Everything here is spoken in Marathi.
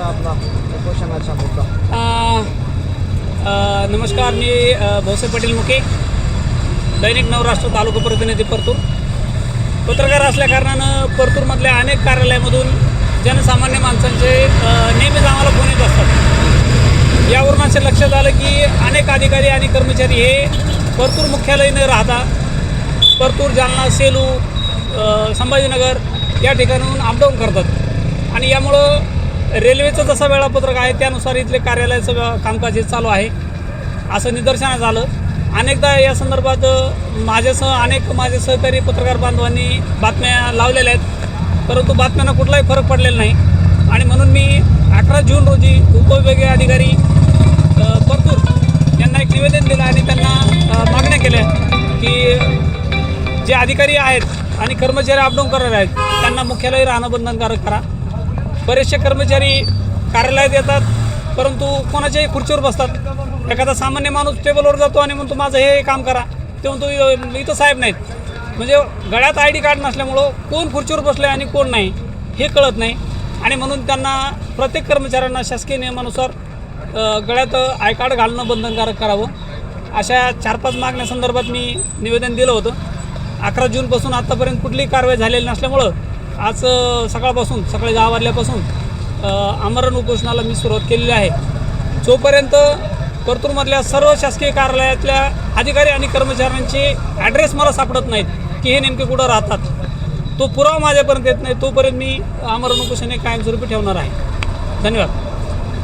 आजचा आपला उपोषणाचा मुद्दा. नमस्कार मी भोसे भाऊसाहेब पाटील मुके. दैनिक नवराष्ट्र तालुका प्रतिनिधी परतूर. पत्रकार असल्याकारणानं परतूरमधल्या अनेक कार्यालयामधून जनसामान्य माणसांचे नेहमीच आम्हाला फोन येत असतात. यावरून असं लक्षात आलं की अनेक अधिकारी आणि कर्मचारी हे परतूर मुख्यालय न राहता परतूर जालना सेलू संभाजीनगर या ठिकाणाहून अपडाऊन करतात. आणि यामुळं रेल्वेचं जसं वेळापत्रक आहे त्यानुसार इथले कार्यालयाचं कामकाज हे चालू आहे. असं निदर्शनास झालं अनेकदा या संदर्भात माझ्यासह अनेक माझे सहकारी पत्रकार बांधवांनी बातम्या लावलेल्या आहेत. परंतु बातम्यांना कुठलाही फरक पडलेला नाही. आणि म्हणून मी अठरा जून रोजी उपविभागीय अधिकारी परतूर यांना एक निवेदन दिलं आणि त्यांना मागण्या केल्या की जे अधिकारी आहेत आणि कर्मचारी अपडाऊन करणार आहेत त्यांना मुख्यालय राहणं बंधनकारक करा. बरेचसे कर्मचारी कार्यालयात येतात परंतु कोणाच्याही खुर्चीवर बसतात. एखादा सामान्य माणूस टेबलवर जातो आणि म्हणतो माझं हे काम करा. ते म्हणतो इथं साहेब नाहीत. म्हणजे गळ्यात आय डी कार्ड नसल्यामुळं कोण खुर्चीवर बसलं आहे आणि कोण नाही हे कळत नाही. आणि म्हणून त्यांना प्रत्येक कर्मचाऱ्यांना शासकीय नियमानुसार गळ्यात आय कार्ड घालणं बंधनकारक करावं. अशा चार पाच मागण्यासंदर्भात मी निवेदन दिलं होतं. अकरा जूनपासून आत्तापर्यंत कुठलीही कारवाई झालेली नसल्यामुळं आज सकाळपासून सकाळी दहा वाजल्यापासून आमरण उपोषणाला मी सुरुवात केलेली आहे. जोपर्यंत परतूरमधल्या सर्व शासकीय कार्यालयातल्या अधिकारी आणि कर्मचाऱ्यांचे ॲड्रेस मला सापडत नाहीत की हे नेमके कुठं राहतात तो पुरावा माझ्यापर्यंत येत नाही तोपर्यंत मी आमरण उपोषण हे कायमस्वरूपी ठेवणार आहे. धन्यवाद.